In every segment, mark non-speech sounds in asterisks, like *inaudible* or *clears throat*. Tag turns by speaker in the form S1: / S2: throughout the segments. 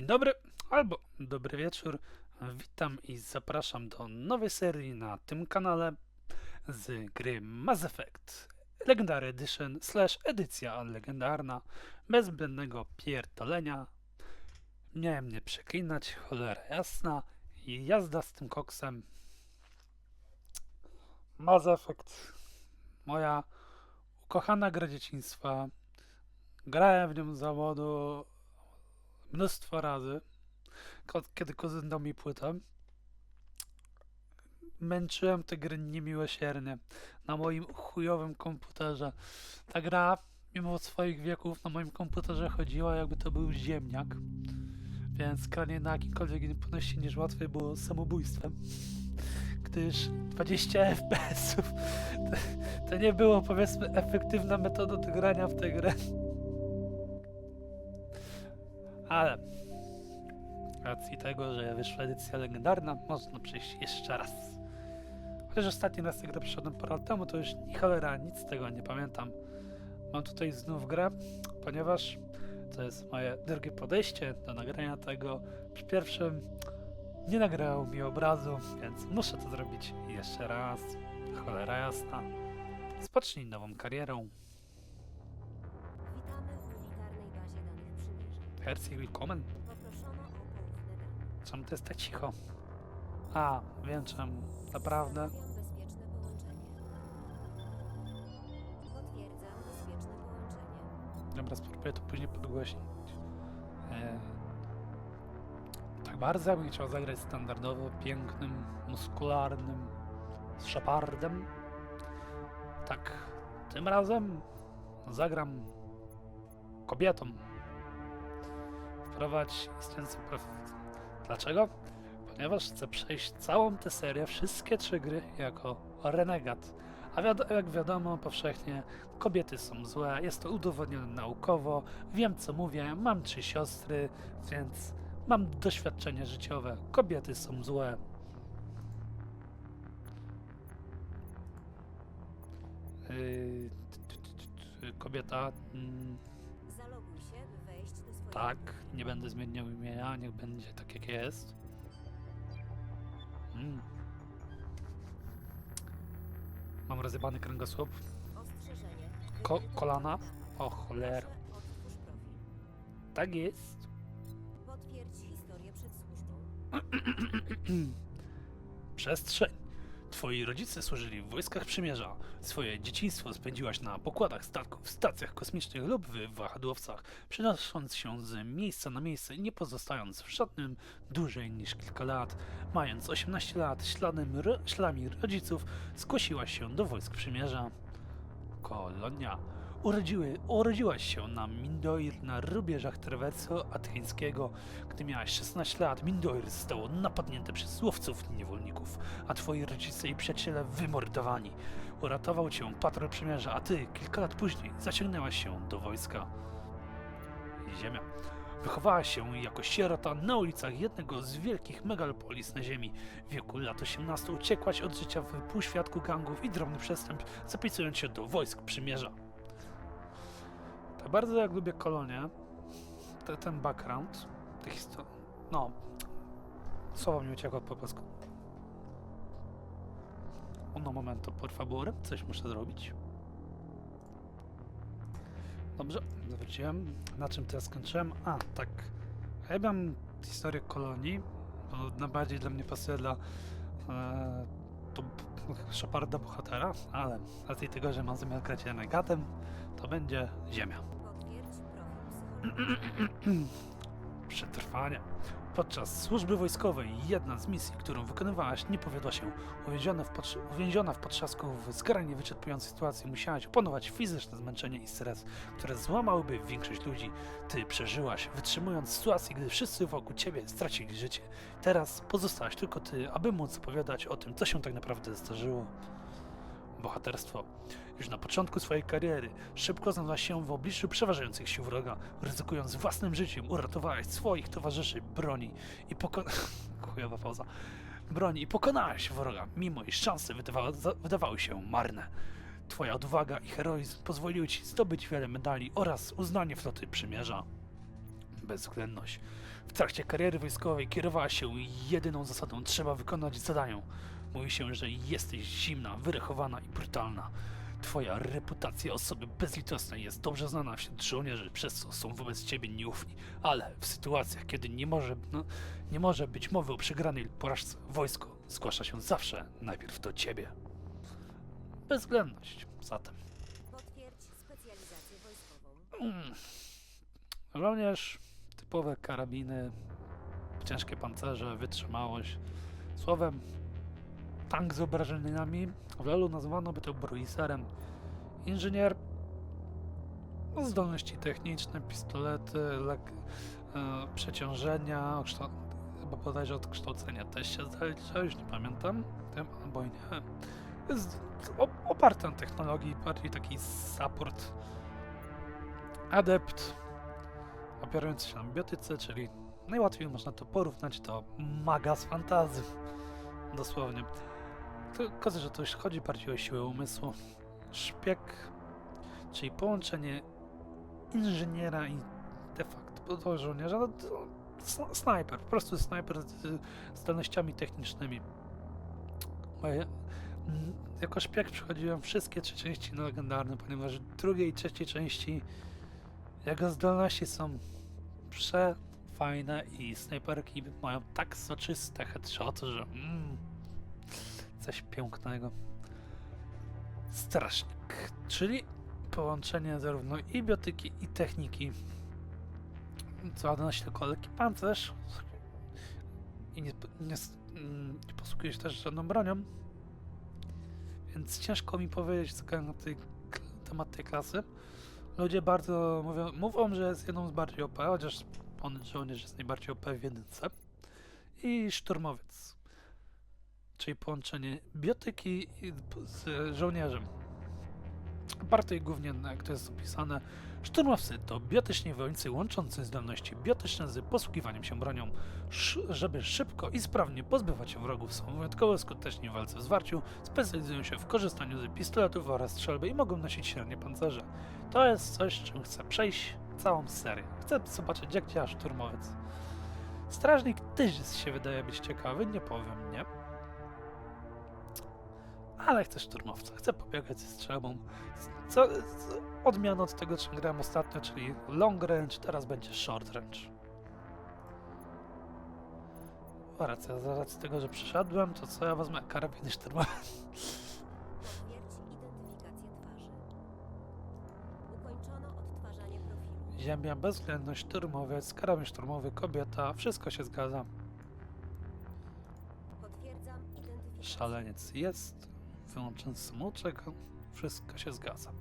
S1: Dzień dobry, albo dobry wieczór. Witam i zapraszam do nowej serii na tym kanale z gry Mass Effect Legendary Edition slash edycja legendarna bez zbędnego pierdolenia. Miałem nie przeklinać, cholera jasna i jazda z tym koksem. Mass Effect, moja ukochana gra dzieciństwa. Grałem w nią z zawodu mnóstwo razy, kiedy kuzyn dał mi płytę. Męczyłem te gry niemiłosiernie na moim chujowym komputerze. Ta gra, mimo swoich wieków, na moim komputerze chodziła jakby to był ziemniak. Więc granie na jakimkolwiek podnosi niż łatwiej było samobójstwem. Gdyż 20 FPS-ów to, to nie było powiedzmy efektywna metoda grania w tę grę. Ale racji tego, że wyszła edycja legendarna, można przejść jeszcze raz. Chociaż ostatni raz tę grę przeszedłem parę lat temu, to już ni cholera, nic z tego nie pamiętam. Mam tutaj znów grę, ponieważ to jest moje drugie podejście do nagrania tego. Przy pierwszym nie nagrał mi obrazu, więc muszę to zrobić jeszcze raz. Cholera jasna. Spocznij nową karierą. Herzlich willkommen. Czemu to jest tak cicho? A, wiem czemu. Naprawdę?
S2: Stawiam bezpieczne połączenie. Potwierdzam bezpieczne połączenie.
S1: Dobra, spróbuję to później podgłośnić. E, tak bardzo bym chciał zagrać standardowo, pięknym, muskularnym Shepardem. Tak, tym razem zagram kobietą. Wprowadź istniejący profil. Dlaczego? Ponieważ chcę przejść całą tę serię, wszystkie trzy gry jako renegat. A jak wiadomo, powszechnie kobiety są złe, jest to udowodnione naukowo, wiem co mówię, mam trzy siostry, więc mam doświadczenie życiowe. Kobiety są złe. Yy, kobieta, mm,
S2: Zaloguj się, by wejść do swojego...
S1: tak, nie będę zmieniał imienia, niech będzie tak jak jest. Mm. Mam rozjebany kręgosłup. Ko- kolana? O cholera. Tak jest.
S2: Potwierdź historię przed służbą. *clears throat*
S1: Przestrzeń. Twoi rodzice służyli w wojskach przymierza. Swoje dzieciństwo spędziłaś na pokładach statków, stacjach kosmicznych lub w wahadłowcach, przenosząc się z miejsca na miejsce nie pozostając w żadnym dłużej niż kilka lat. Mając 18 lat, śladem ro śladami rodziców, zgłosiłaś się do wojsk przymierza. Kolonia. Urodziły, urodziłaś się na Mindoir na rubieżach trawersu ateńskiego. Gdy miałaś 16 lat, Mindoir zostało napadnięte przez łowców niewolników, a twoi rodzice i przyjaciele wymordowani. Uratował cię patrol przymierza, a ty kilka lat później zaciągnęłaś się do wojska. Ziemia. Wychowałaś się jako sierota na ulicach jednego z wielkich megalopolis na ziemi. W wieku lat 18 uciekłaś od życia w półświadku gangów i drobnych przestępstw, zapisując się do wojsk przymierza. Bardzo jak lubię kolonię, te, ten background, te histo- no, słowo mi uciekło po polsku. Uno momento, por favor, coś muszę zrobić. Dobrze, zawróciłem. Na czym teraz skończyłem? A, tak. Ja mam historię kolonii, bo najbardziej dla mnie pasuje dla e, to Sheparda bohatera, ale racji tego, że mam zamiar grać renegatem, to będzie Ziemia. Przetrwanie. Podczas służby wojskowej jedna z misji, którą wykonywałaś, nie powiodła się. Uwięziona w, uwięziona w potrzasku w skrajnie wyczerpującej sytuacji musiałaś opanować fizyczne zmęczenie i stres, które złamałyby większość ludzi. Ty przeżyłaś, wytrzymując sytuację, gdy wszyscy wokół ciebie stracili życie. Teraz pozostałaś tylko ty, aby móc opowiadać o tym, co się tak naprawdę zdarzyło. Bohaterstwo. Już na początku swojej kariery szybko znalazłaś się w obliczu przeważających sił wroga. Ryzykując własnym życiem, uratowałaś swoich towarzyszy broni i. *laughs* Chujowa pauza. Broni i pokonałaś wroga, mimo iż szanse wydawa... za- wydawały się marne. Twoja odwaga i heroizm pozwoliły ci zdobyć wiele medali oraz uznanie floty przymierza. Bezwzględność. W trakcie kariery wojskowej kierowała się jedyną zasadą trzeba wykonać zadanie. Mówi się, że jesteś zimna, wyrachowana i brutalna. Twoja reputacja osoby bezlitosnej jest dobrze znana wśród żołnierzy, przez co są wobec ciebie nieufni. Ale w sytuacjach, kiedy nie może, no, nie może być mowy o przegranej lub porażce, wojsko zgłasza się zawsze najpierw do ciebie. Bezwzględność, zatem.
S2: Potwierdź specjalizację wojskową.
S1: Mm. Żołnierz, typowe karabiny, ciężkie pancerze, wytrzymałość. Słowem, tank z obrażeniami. W LoLu nazwano by to broiserem. Inżynier, no, zdolności techniczne, pistolety, lek, e, przeciążenia, chyba bodajże od kształcenia też się zalicza, już nie pamiętam, tym albo i nie. Jest o- oparte na technologii, bardziej taki support adept opierający się na biotyce, czyli najłatwiej można to porównać do maga z fantazy. Dosłownie. Tylko, że to już chodzi bardziej o siłę umysłu. Szpieg, czyli połączenie inżyniera i de facto do żołnierza, no snajper, po prostu snajper z zdolnościami technicznymi. Moje, jako szpieg przechodziłem wszystkie trzy części na legendarny, ponieważ w drugiej i trzeciej części jego zdolności są przefajne i snajperki mają tak soczyste headshoty, że mm, coś pięknego. Strażnik, czyli połączenie zarówno i biotyki i techniki. Co nosi tylko lekki pancerz i nie, nie, nie posługuje się też żadną bronią. Więc ciężko mi powiedzieć co na tej, temat tej klasy. Ludzie bardzo mówią, mówią, że jest jedną z bardziej OP, chociaż on żołnierz jest najbardziej OP w jedynce. I szturmowiec, czyli połączenie biotyki z żołnierzem. Bardziej głównie, jak to jest opisane, szturmowcy to biotyczni wojownicy łączący zdolności biotyczne z posługiwaniem się bronią, żeby szybko i sprawnie pozbywać się wrogów. Są wyjątkowo skuteczni w walce w zwarciu, specjalizują się w korzystaniu z pistoletów oraz strzelby i mogą nosić średnie pancerze. To jest coś, czym chcę przejść całą serię. Chcę zobaczyć, jak działa szturmowiec. Strażnik też się wydaje być ciekawy, nie powiem, nie? Ale chcę szturmowca, chcę pobiegać ze strzelbą. Co, odmiana od tego, czym grałem ostatnio, czyli long range, teraz będzie short range. O, racja, z racji tego, że przyszedłem, to co ja wezmę?
S2: Ukończono odtwarzanie profilu.
S1: Ziemia, bezwzględność, szturmowiec, karabin szturmowy, kobieta, wszystko się zgadza. Szaleniec jest, wyłączony smuczek, wszystko się zgadza.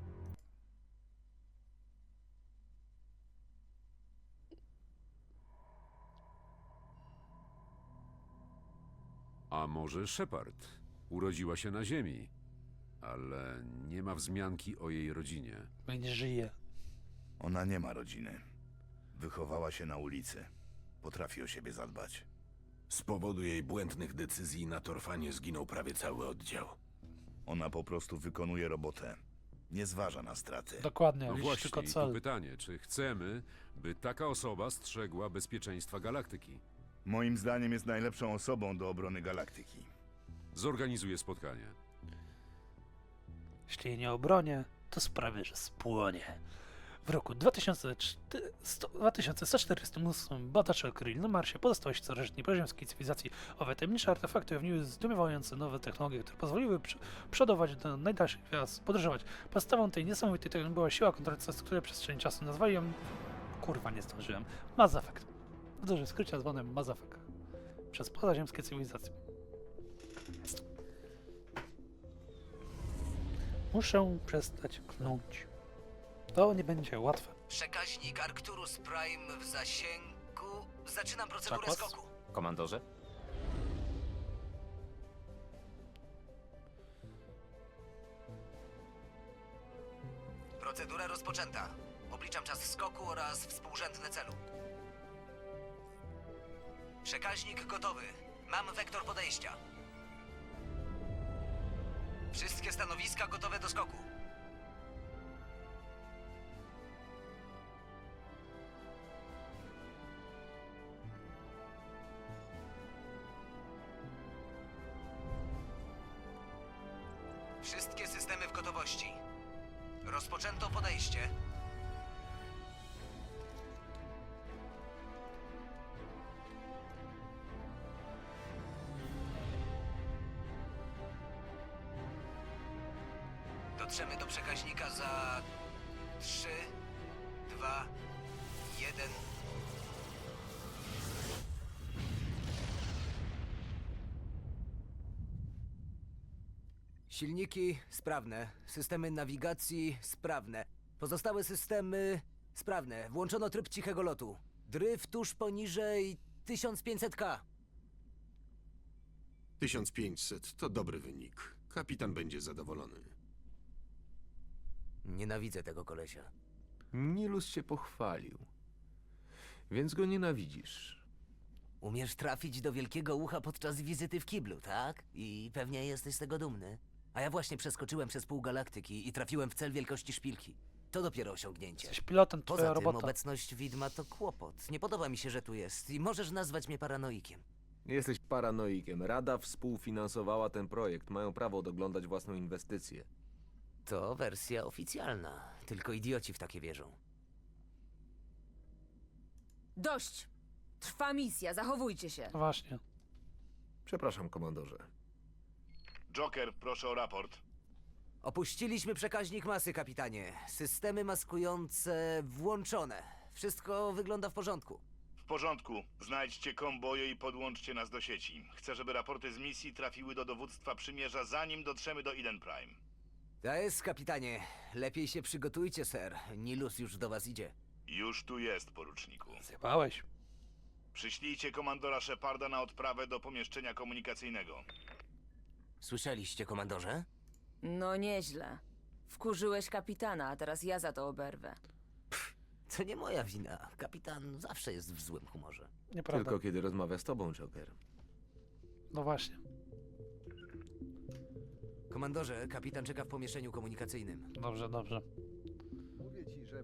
S3: A może Shepard? Urodziła się na Ziemi, ale nie ma wzmianki o jej rodzinie.
S1: Bo nie żyje.
S4: Ona nie ma rodziny. Wychowała się na ulicy. Potrafi o siebie zadbać.
S5: Z powodu jej błędnych decyzji na Torfanie zginął prawie cały oddział.
S4: Ona po prostu wykonuje robotę. Nie zważa na straty.
S1: Dokładnie,
S3: No właśnie,
S1: tylko
S3: i tu
S1: cel.
S3: pytanie, czy chcemy, by taka osoba strzegła bezpieczeństwa galaktyki?
S4: Moim zdaniem jest najlepszą osobą do obrony galaktyki.
S3: Zorganizuję spotkanie.
S1: Jeśli jej nie obronię, to sprawię, że spłonie. W roku 2004 sto- 2148 badacze odkryli na Marsie pozostałości starożytnej poziemskiej cywilizacji. Owe tajemnicze artefakty ujawniły zdumiewające nowe technologie, które pozwoliły przodować do najdalszych gwiazd, podróżować. Podstawą tej niesamowitej technologii była siła kontrolująca strukturę przestrzeni czasu. Nazwali ją... Kurwa, nie zdążyłem. Mass Effect. W dużym skrócie zwanym Mass Effect. Przez pozaziemskie cywilizacje. Muszę przestać klnąć. To nie będzie łatwe.
S6: Przekaźnik Arcturus Prime w zasięgu. Zaczynam procedurę
S1: Zakład?
S6: skoku.
S7: Komandorze?
S6: Procedura rozpoczęta. Obliczam czas skoku oraz współrzędne celu. Przekaźnik gotowy. Mam wektor podejścia. Wszystkie stanowiska gotowe do skoku.
S7: Silniki sprawne, systemy nawigacji sprawne, pozostałe systemy sprawne. Włączono tryb cichego lotu. Dryf tuż poniżej 1500K.
S5: 1500 to dobry wynik. Kapitan będzie zadowolony.
S7: Nienawidzę tego kolesia.
S8: Nilus się pochwalił. Więc go nienawidzisz.
S7: Umiesz trafić do wielkiego ucha podczas wizyty w kiblu, tak? I pewnie jesteś z tego dumny. A ja właśnie przeskoczyłem przez pół galaktyki i trafiłem w cel wielkości szpilki. To dopiero osiągnięcie.
S1: Jesteś pilotem, twoja
S7: Poza tym
S1: robota.
S7: obecność widma to kłopot. Nie podoba mi się, że tu jest i możesz nazwać mnie paranoikiem.
S8: Jesteś paranoikiem. Rada współfinansowała ten projekt. Mają prawo doglądać własną inwestycję.
S7: To wersja oficjalna. Tylko idioci w takie wierzą.
S9: Dość! Trwa misja, zachowujcie się.
S1: No właśnie.
S8: Przepraszam, komandorze.
S4: Joker, proszę o raport.
S7: Opuściliśmy przekaźnik masy, kapitanie. Systemy maskujące włączone. Wszystko wygląda w porządku.
S10: W porządku. Znajdźcie komboje i podłączcie nas do sieci. Chcę, żeby raporty z misji trafiły do dowództwa przymierza, zanim dotrzemy do Eden Prime.
S7: To jest, kapitanie. Lepiej się przygotujcie, ser. Nilus już do was idzie.
S10: Już tu jest, poruczniku.
S1: Zjebałeś.
S10: Przyślijcie komandora Sheparda na odprawę do pomieszczenia komunikacyjnego.
S7: Słyszeliście, komandorze?
S9: No nieźle. Wkurzyłeś kapitana, a teraz ja za to oberwę.
S7: To nie moja wina. Kapitan zawsze jest w złym humorze.
S1: Nieprawda.
S8: Tylko kiedy rozmawia z tobą, Joker.
S1: No właśnie.
S7: Komandorze, kapitan czeka w pomieszczeniu komunikacyjnym.
S1: Dobrze, dobrze.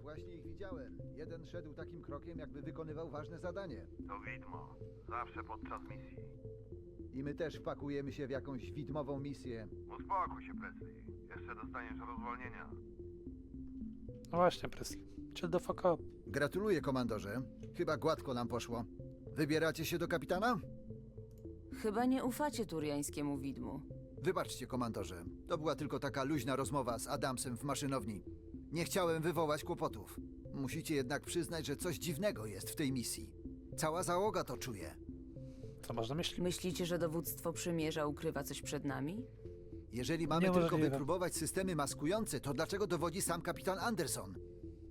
S11: Właśnie ich widziałem. Jeden szedł takim krokiem, jakby wykonywał ważne zadanie.
S12: To widmo. Zawsze podczas misji.
S11: I my też wpakujemy się w jakąś widmową misję.
S12: Uspokój się, Presley. Jeszcze dostaniesz rozwolnienia.
S1: No właśnie, Presley. Chill the fuck up.
S11: Gratuluję, komandorze. Chyba gładko nam poszło. Wybieracie się do kapitana?
S9: Chyba nie ufacie turiańskiemu widmu.
S11: Wybaczcie, komandorze. To była tylko taka luźna rozmowa z Adamsem w maszynowni. Nie chciałem wywołać kłopotów. Musicie jednak przyznać, że coś dziwnego jest w tej misji. Cała załoga to czuje.
S1: Co masz na myśli?
S9: Myślicie, że dowództwo przymierza ukrywa coś przed nami?
S11: Jeżeli mamy tylko
S1: Niemożliwe.
S11: wypróbować systemy maskujące, to dlaczego dowodzi sam kapitan Anderson?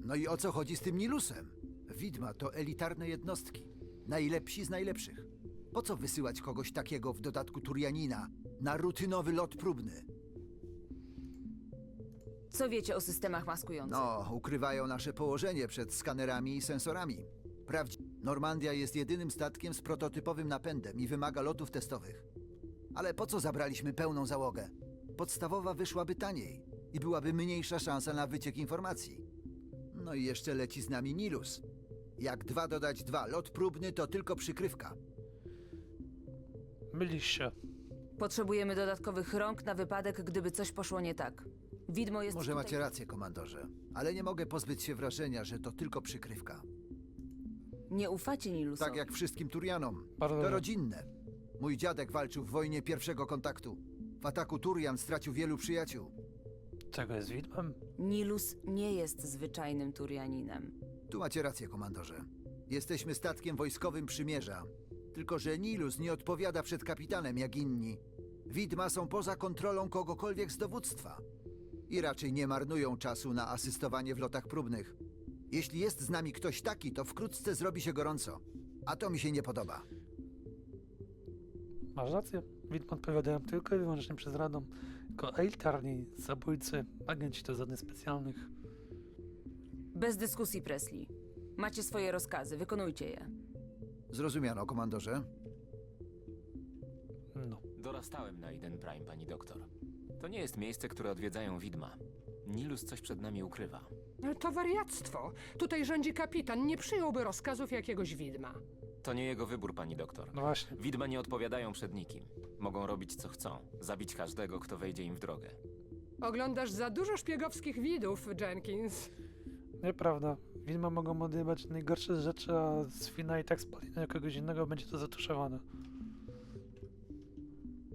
S11: No i o co chodzi z tym Nilusem? Widma to elitarne jednostki. Najlepsi z najlepszych. Po co wysyłać kogoś takiego w dodatku Turianina na rutynowy lot próbny?
S9: Co wiecie o systemach maskujących?
S11: No, ukrywają nasze położenie przed skanerami i sensorami. Prawdzi Normandia jest jedynym statkiem z prototypowym napędem i wymaga lotów testowych. Ale po co zabraliśmy pełną załogę? Podstawowa wyszłaby taniej i byłaby mniejsza szansa na wyciek informacji. No i jeszcze leci z nami Nilus. Jak dwa dodać dwa, lot próbny to tylko przykrywka.
S1: Mylisz się.
S9: Potrzebujemy dodatkowych rąk na wypadek, gdyby coś poszło nie tak. Widmo jest
S11: Może
S9: tutaj...
S11: macie rację, komandorze, ale nie mogę pozbyć się wrażenia, że to tylko przykrywka.
S9: Nie ufacie Nilusowi.
S11: Tak jak wszystkim Turianom.
S1: Bardzo
S11: To
S1: dobrze.
S11: rodzinne. Mój dziadek walczył w wojnie pierwszego kontaktu. W ataku Turian stracił wielu przyjaciół.
S1: Czego jest widmem?
S9: Nilus nie jest zwyczajnym Turianinem.
S11: Tu macie rację, komandorze. Jesteśmy statkiem wojskowym przymierza. Tylko, że Nilus nie odpowiada przed kapitanem jak inni. Widma są poza kontrolą kogokolwiek z dowództwa. I raczej nie marnują czasu na asystowanie w lotach próbnych. Jeśli jest z nami ktoś taki, to wkrótce zrobi się gorąco. A to mi się nie podoba.
S1: Masz rację. Widm odpowiadają tylko i wyłącznie przez radą. Jako elitarni zabójcy, agenci do zadań specjalnych.
S9: Bez dyskusji, Presley. Macie swoje rozkazy, wykonujcie je.
S11: Zrozumiano, komandorze.
S1: No.
S13: Dorastałem na Eden Prime, pani doktor. To nie jest miejsce, które odwiedzają widma. Nilus coś przed nami ukrywa.
S14: Ale to wariactwo. Tutaj rządzi kapitan, nie przyjąłby rozkazów jakiegoś widma.
S13: To nie jego wybór, pani doktor.
S1: No właśnie.
S13: Widma nie odpowiadają przed nikim. Mogą robić co chcą, zabić każdego, kto wejdzie im w drogę.
S14: Oglądasz za dużo szpiegowskich widów, Jenkins.
S1: Nieprawda. Widma mogą odjebać najgorsze rzeczy, a Swina i tak spali na kogoś innego, będzie to zatuszowane.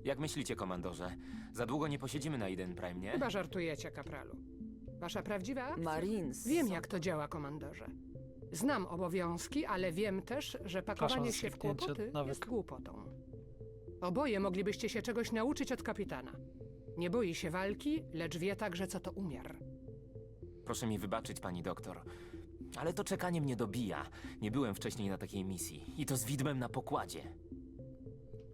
S13: Jak myślicie, komandorze? Za długo nie posiedzimy na Eden Prime, nie?
S14: Chyba żartujecie, kapralu. Wasza prawdziwa akcja?
S9: Marines.
S14: Wiem, jak to działa, komandorze. Znam obowiązki, ale wiem też, że pakowanie
S1: Przepraszam,
S14: się w
S1: skipnięcie
S14: kłopoty
S1: nawyk.
S14: jest głupotą. Oboje moglibyście się czegoś nauczyć od kapitana. Nie boi się walki, lecz wie także, co to umiar.
S13: Proszę mi wybaczyć, pani doktor. Ale to czekanie mnie dobija. Nie byłem wcześniej na takiej misji. I to z widmem na pokładzie.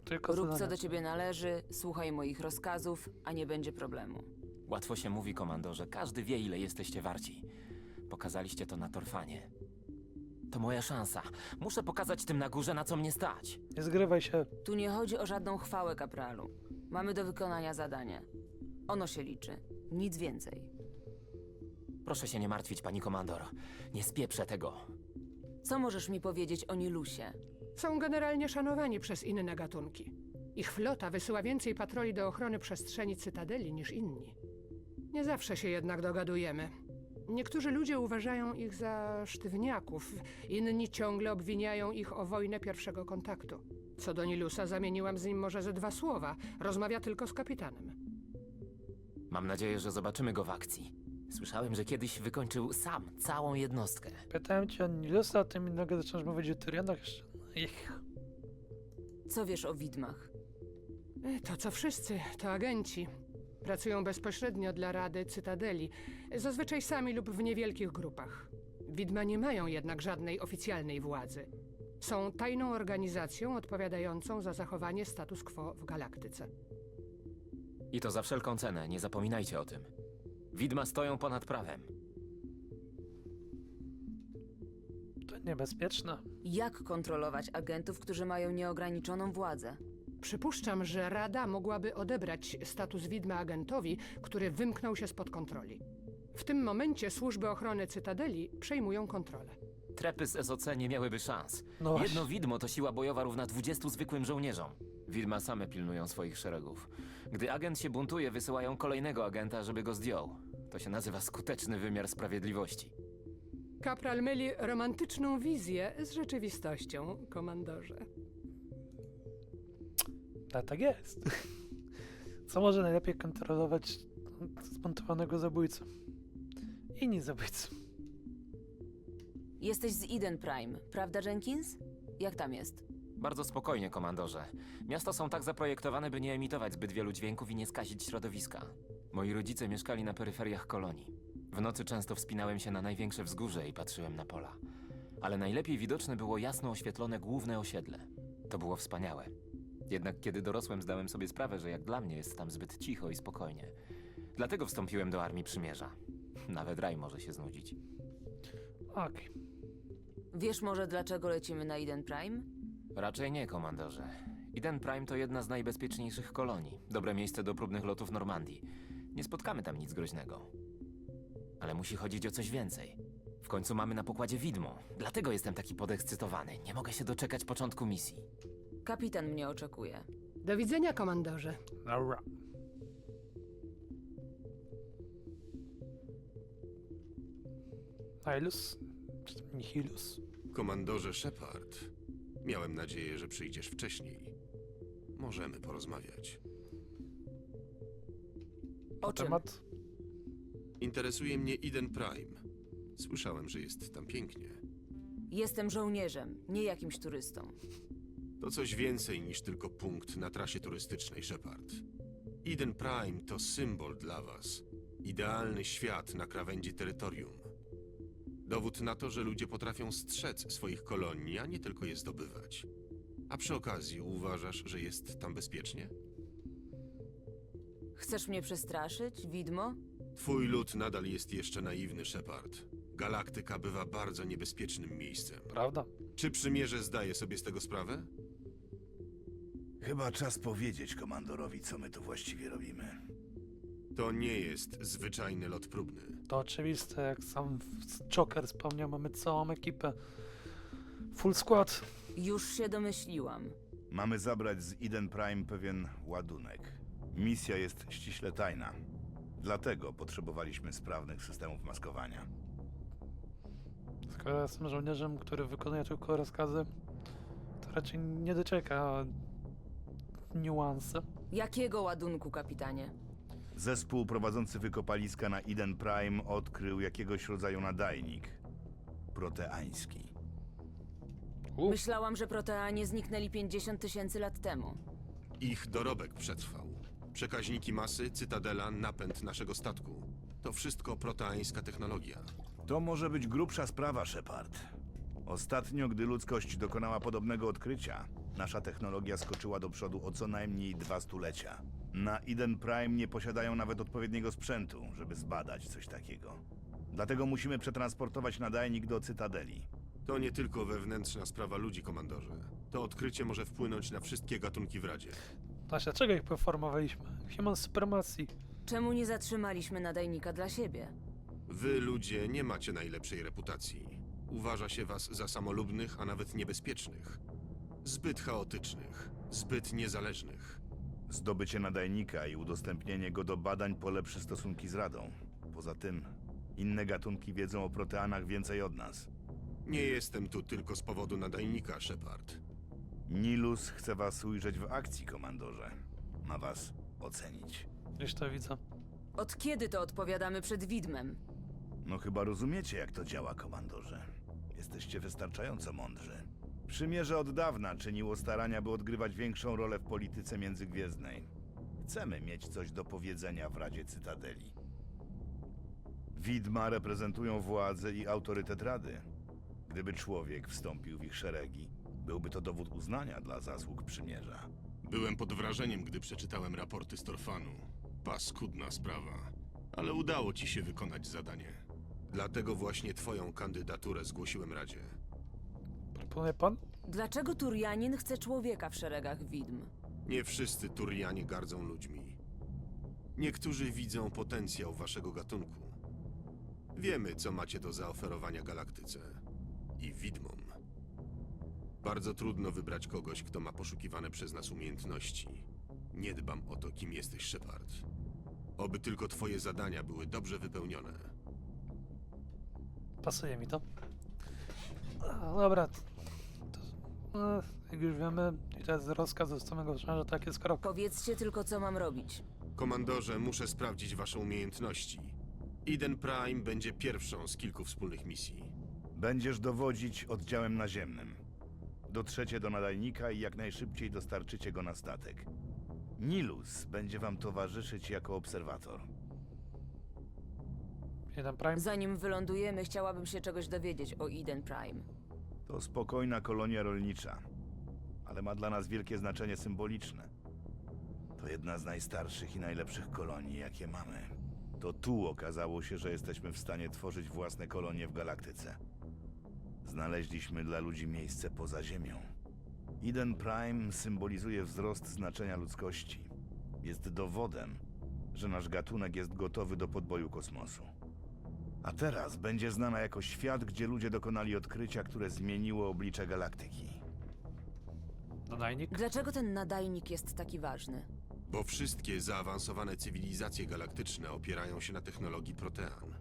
S1: Tylko
S9: Rób co
S1: zadania.
S9: do ciebie należy, słuchaj moich rozkazów, a nie będzie problemu.
S13: Łatwo się mówi, komandorze. Każdy wie, ile jesteście warci. Pokazaliście to na Torfanie. To moja szansa. Muszę pokazać tym na górze, na co mnie stać.
S1: Nie zgrywaj się.
S9: Tu nie chodzi o żadną chwałę, kapralu. Mamy do wykonania zadanie. Ono się liczy. Nic więcej.
S13: Proszę się nie martwić, pani komandor. Nie spieprzę tego.
S9: Co możesz mi powiedzieć o Nilusie?
S14: Są generalnie szanowani przez inne gatunki. Ich flota wysyła więcej patroli do ochrony przestrzeni Cytadeli niż inni. Nie zawsze się jednak dogadujemy. Niektórzy ludzie uważają ich za sztywniaków, inni ciągle obwiniają ich o wojnę pierwszego kontaktu. Co do Nilusa, zamieniłam z nim może ze dwa słowa. Rozmawia tylko z kapitanem.
S13: Mam nadzieję, że zobaczymy go w akcji. Słyszałem, że kiedyś wykończył sam całą jednostkę.
S1: Pytałem cię o Nilusa, a ty mi nagle zaczynasz mówić o Tyrianach jeszcze. Ich.
S9: Co wiesz o widmach?
S14: E, To co wszyscy, to agenci. Pracują bezpośrednio dla Rady Cytadeli, zazwyczaj sami lub w niewielkich grupach. Widma nie mają jednak żadnej oficjalnej władzy. Są tajną organizacją odpowiadającą za zachowanie status quo w galaktyce.
S13: I to za wszelką cenę, nie zapominajcie o tym. Widma stoją ponad prawem.
S1: Niebezpieczne.
S9: Jak kontrolować agentów, którzy mają nieograniczoną władzę?
S14: Przypuszczam, że Rada mogłaby odebrać status widmy agentowi, który wymknął się spod kontroli. W tym momencie służby ochrony Cytadeli przejmują kontrolę.
S13: Trepy z SOC nie miałyby szans.
S1: No właśnie.
S13: Jedno widmo to siła bojowa równa 20 zwykłym żołnierzom. Widma same pilnują swoich szeregów. Gdy agent się buntuje, wysyłają kolejnego agenta, żeby go zdjął. To się nazywa skuteczny wymiar sprawiedliwości.
S14: Kapral myli romantyczną wizję z rzeczywistością, komandorze.
S1: A tak jest. Co może najlepiej kontrolować zbuntowanego zabójcę? Inni zabójcy.
S9: Jesteś z Eden Prime, prawda, Jenkins? Jak tam jest?
S13: Bardzo spokojnie, komandorze. Miasta są tak zaprojektowane, by nie emitować zbyt wielu dźwięków i nie skazić środowiska. Moi rodzice mieszkali na peryferiach kolonii. W nocy często wspinałem się na największe wzgórze i patrzyłem na pola. Ale najlepiej widoczne było jasno oświetlone główne osiedle. To było wspaniałe. Jednak kiedy dorosłem, zdałem sobie sprawę, że jak dla mnie jest tam zbyt cicho i spokojnie. Dlatego wstąpiłem do Armii Przymierza. Nawet raj może się znudzić.
S1: Okej.
S9: Wiesz może, dlaczego lecimy na Eden Prime?
S13: Raczej nie, komandorze. Eden Prime to jedna z najbezpieczniejszych kolonii. Dobre miejsce do próbnych lotów Normandii. Nie spotkamy tam nic groźnego. Ale musi chodzić o coś więcej. W końcu mamy na pokładzie widmo. Dlatego jestem taki podekscytowany. Nie mogę się doczekać początku misji.
S9: Kapitan mnie oczekuje.
S14: Do widzenia, komandorze.
S1: Dobra. Nihilus? Czy tam Nihilus?
S5: Komandorze Shepard, miałem nadzieję, że przyjdziesz wcześniej. Możemy porozmawiać.
S9: O czym?
S1: Temat?
S5: Interesuje mnie Eden Prime. Słyszałem, że jest tam pięknie.
S9: Jestem żołnierzem, nie jakimś turystą.
S5: To coś więcej niż tylko punkt na trasie turystycznej, Shepard. Eden Prime to symbol dla was. Idealny świat na krawędzi terytorium. Dowód na to, że ludzie potrafią strzec swoich kolonii, a nie tylko je zdobywać. A przy okazji uważasz, że jest tam bezpiecznie?
S9: Chcesz mnie przestraszyć, widmo?
S5: Twój lud nadal jest jeszcze naiwny, Shepard. Galaktyka bywa bardzo niebezpiecznym miejscem.
S1: Prawda?
S5: Czy przymierze zdaje sobie z tego sprawę?
S4: Chyba czas powiedzieć komandorowi, co my tu właściwie robimy.
S5: To nie jest zwyczajny lot próbny.
S1: To oczywiste, jak sam Joker wspomniał, mamy całą ekipę. Full skład.
S9: Już się domyśliłam.
S4: Mamy zabrać z Eden Prime pewien ładunek. Misja jest ściśle tajna. Dlatego potrzebowaliśmy sprawnych systemów maskowania.
S1: Skoro jestem żołnierzem, który wykonuje tylko rozkazy, to raczej nie docieka niuanse.
S9: Jakiego ładunku, kapitanie?
S4: Zespół prowadzący wykopaliska na Eden Prime odkrył jakiegoś rodzaju nadajnik. Proteański.
S9: Myślałam, że proteanie zniknęli 50 tysięcy lat temu.
S5: Ich dorobek przetrwał. Przekaźniki masy, cytadela, napęd naszego statku. To wszystko proteańska technologia.
S4: To może być grubsza sprawa, Shepard. Ostatnio, gdy ludzkość dokonała podobnego odkrycia, nasza technologia skoczyła do przodu o co najmniej dwa stulecia. Na Eden Prime nie posiadają nawet odpowiedniego sprzętu, żeby zbadać coś takiego. Dlatego musimy przetransportować nadajnik do Cytadeli.
S5: To nie tylko wewnętrzna sprawa ludzi, komandorze. To odkrycie może wpłynąć na wszystkie gatunki w Radzie.
S1: Właśnie, dlaczego ich poformowaliśmy? Human supremacji.
S9: Czemu nie zatrzymaliśmy nadajnika dla siebie?
S5: Wy, ludzie, nie macie najlepszej reputacji. Uważa się was za samolubnych, a nawet niebezpiecznych. Zbyt chaotycznych, zbyt niezależnych.
S4: Zdobycie nadajnika i udostępnienie go do badań polepszy stosunki z Radą. Poza tym, inne gatunki wiedzą o proteanach więcej od nas.
S5: Nie jestem tu tylko z powodu nadajnika, Shepard.
S4: Nilus chce was ujrzeć w akcji, komandorze. Ma was ocenić.
S1: Gdzieś to widzę.
S9: Od kiedy to odpowiadamy przed widmem?
S4: No chyba rozumiecie, jak to działa, komandorze. Jesteście wystarczająco mądrzy. Przymierze od dawna czyniło starania, by odgrywać większą rolę w polityce międzygwiezdnej. Chcemy mieć coś do powiedzenia w Radzie Cytadeli. Widma reprezentują władzę i autorytet Rady. Gdyby człowiek wstąpił w ich szeregi, byłby to dowód uznania dla zasług przymierza.
S5: Byłem pod wrażeniem, gdy przeczytałem raporty Storfanu. Paskudna sprawa. Ale udało ci się wykonać zadanie. Dlatego właśnie twoją kandydaturę zgłosiłem Radzie.
S1: Proponuje pan?
S9: Dlaczego Turianin chce człowieka w szeregach widm?
S5: Nie wszyscy Turianie gardzą ludźmi. Niektórzy widzą potencjał waszego gatunku. Wiemy, co macie do zaoferowania galaktyce i widmom. Bardzo trudno wybrać kogoś, kto ma poszukiwane przez nas umiejętności. Nie dbam o to, kim jesteś, Shepard. Oby tylko twoje zadania były dobrze wypełnione.
S1: Pasuje mi to. A, Dobra. To, e, jak już wiemy, i to jest rozkaz od samego że tak jest krok.
S9: Powiedzcie tylko, co mam robić.
S5: Komandorze, muszę sprawdzić wasze umiejętności. Eden Prime będzie pierwszą z kilku wspólnych misji.
S4: Będziesz dowodzić oddziałem naziemnym. Dotrzecie do nadajnika i jak najszybciej dostarczycie go na statek. Nilus będzie wam towarzyszyć jako obserwator.
S1: Jeden Prime.
S9: Zanim wylądujemy, chciałabym się czegoś dowiedzieć o Eden Prime.
S4: To spokojna kolonia rolnicza, ale ma dla nas wielkie znaczenie symboliczne. To jedna z najstarszych i najlepszych kolonii, jakie mamy. To tu okazało się, że jesteśmy w stanie tworzyć własne kolonie w galaktyce. Znaleźliśmy dla ludzi miejsce poza Ziemią. Eden Prime symbolizuje wzrost znaczenia ludzkości. Jest dowodem, że nasz gatunek jest gotowy do podboju kosmosu. A teraz będzie znana jako świat, gdzie ludzie dokonali odkrycia, które zmieniło oblicze galaktyki.
S1: Nadajnik?
S9: Dlaczego ten nadajnik jest taki ważny?
S5: Bo wszystkie zaawansowane cywilizacje galaktyczne opierają się na technologii protean.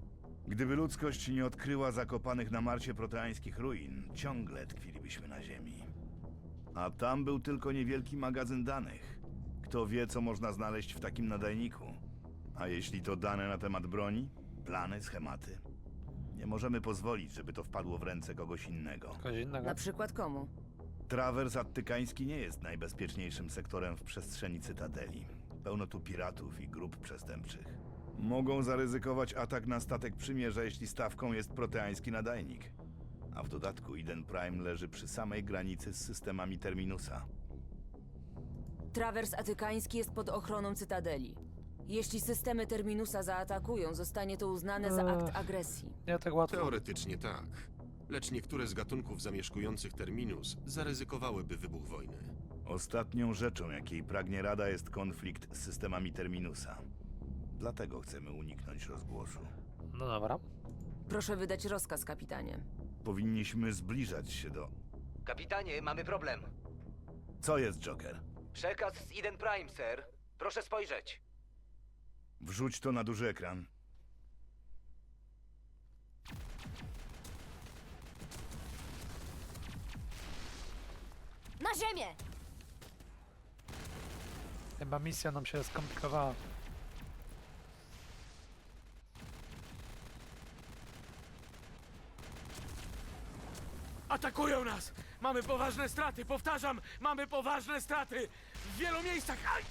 S4: Gdyby ludzkość nie odkryła zakopanych na Marsie proteańskich ruin, ciągle tkwilibyśmy na Ziemi. A tam był tylko niewielki magazyn danych. Kto wie, co można znaleźć w takim nadajniku? A jeśli to dane na temat broni, plany, schematy? Nie możemy pozwolić, żeby to wpadło w ręce kogoś innego.
S1: Kogoś innego?
S9: Na przykład komu?
S4: Trawers attykański nie jest najbezpieczniejszym sektorem w przestrzeni Cytadeli. Pełno tu piratów i grup przestępczych. Mogą zaryzykować atak na statek przymierza, jeśli stawką jest proteański nadajnik. A w dodatku Eden Prime leży przy samej granicy z systemami Terminusa.
S9: Trawers atykański jest pod ochroną Cytadeli. Jeśli systemy Terminusa zaatakują, zostanie to uznane za akt
S1: Ech.
S9: agresji.
S1: Nie tak łatwo.
S5: Teoretycznie tak. Lecz niektóre z gatunków zamieszkujących Terminus zaryzykowałyby wybuch wojny.
S4: Ostatnią rzeczą, jakiej pragnie Rada, jest konflikt z systemami Terminusa. Dlatego chcemy uniknąć rozgłosu.
S1: No dobra.
S9: Proszę wydać rozkaz, kapitanie.
S4: Powinniśmy zbliżać się do.
S7: Kapitanie, mamy problem.
S4: Co jest Joker?
S7: Przekaz z Eden Prime, sir. Proszę spojrzeć.
S4: Wrzuć to na duży ekran.
S2: Na ziemię!
S1: Chyba misja nam się skomplikowała.
S15: Atakują nas! Mamy poważne straty, powtarzam, mamy poważne straty! W wielu miejscach. Aj!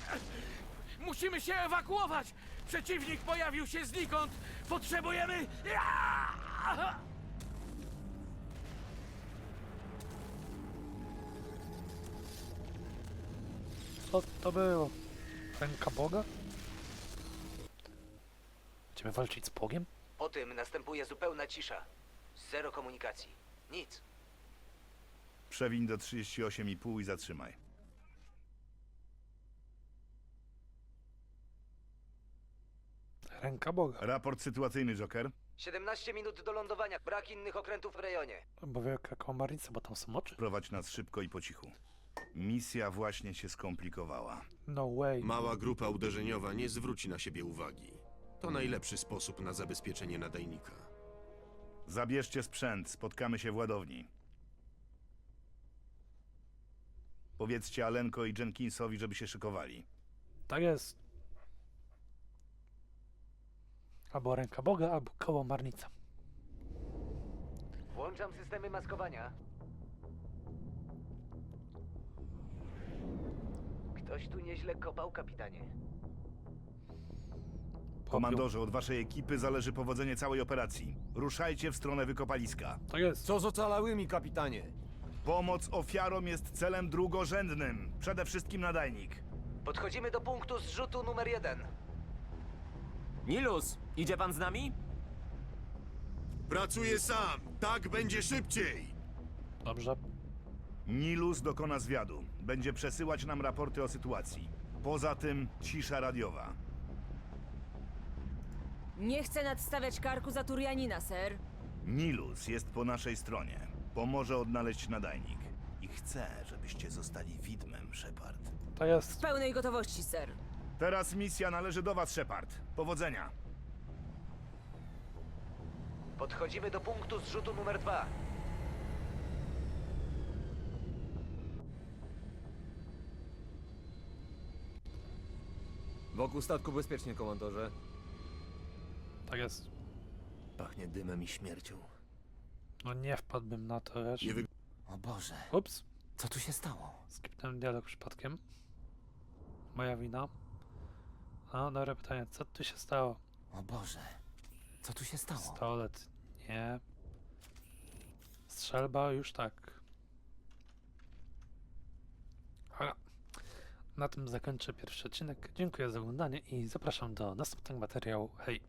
S15: Musimy się ewakuować! Przeciwnik pojawił się znikąd! Potrzebujemy. Ja!
S1: Co to było? Ręka Boga? Będziemy walczyć z Bogiem?
S7: Po tym następuje zupełna cisza. Zero komunikacji. Nic.
S4: Przewiń do 38,5 i zatrzymaj.
S1: Ręka Boga.
S4: Raport sytuacyjny, Joker.
S7: 17 minut do lądowania. Brak innych okrętów w rejonie.
S1: Bo wielka komarnica, bo tam są oczy.
S4: Prowadź nas szybko i po cichu. Misja właśnie się skomplikowała.
S1: No way.
S5: Mała grupa uderzeniowa nie zwróci na siebie uwagi. To najlepszy sposób na zabezpieczenie nadajnika.
S4: Zabierzcie sprzęt, spotkamy się w ładowni. Powiedzcie Alenko i Jenkinsowi, żeby się szykowali.
S1: Tak jest. Albo ręka Boga, albo koło marnica.
S7: Włączam systemy maskowania. Ktoś tu nieźle kopał, kapitanie.
S4: Komandorze, od waszej ekipy zależy powodzenie całej operacji. Ruszajcie w stronę wykopaliska.
S1: Tak jest.
S8: Co z ocalałymi, kapitanie?
S4: Pomoc ofiarom jest celem drugorzędnym. Przede wszystkim nadajnik.
S7: Podchodzimy do punktu zrzutu numer jeden.
S13: Nilus, idzie pan z nami?
S5: Pracuję sam! Tak będzie szybciej!
S1: Dobrze.
S4: Nilus dokona zwiadu. Będzie przesyłać nam raporty o sytuacji. Poza tym cisza radiowa.
S9: Nie chcę nadstawiać karku za Turianina, ser.
S4: Nilus jest po naszej stronie. Pomoże odnaleźć nadajnik. I chcę, żebyście zostali widmem, Shepard.
S1: To jest.
S9: W pełnej gotowości, ser.
S4: Teraz misja należy do was, Shepard. Powodzenia.
S7: Podchodzimy do punktu zrzutu numer dwa.
S8: Wokół statku bezpiecznie, komandorze.
S1: Tak jest.
S7: Pachnie dymem i śmiercią.
S1: No nie wpadłbym na to, wiesz.
S5: Nie wy...
S13: O Boże,
S1: Ups.
S13: co tu się stało?
S1: Skipnąłem dialog przypadkiem. Moja wina. A, dobre pytanie. Co tu się stało?
S13: O Boże, co tu się stało?
S1: Pistolet. Nie. Strzelba już tak. Dobra. Na tym zakończę pierwszy odcinek. Dziękuję za oglądanie i zapraszam do następnego materiału. Hej!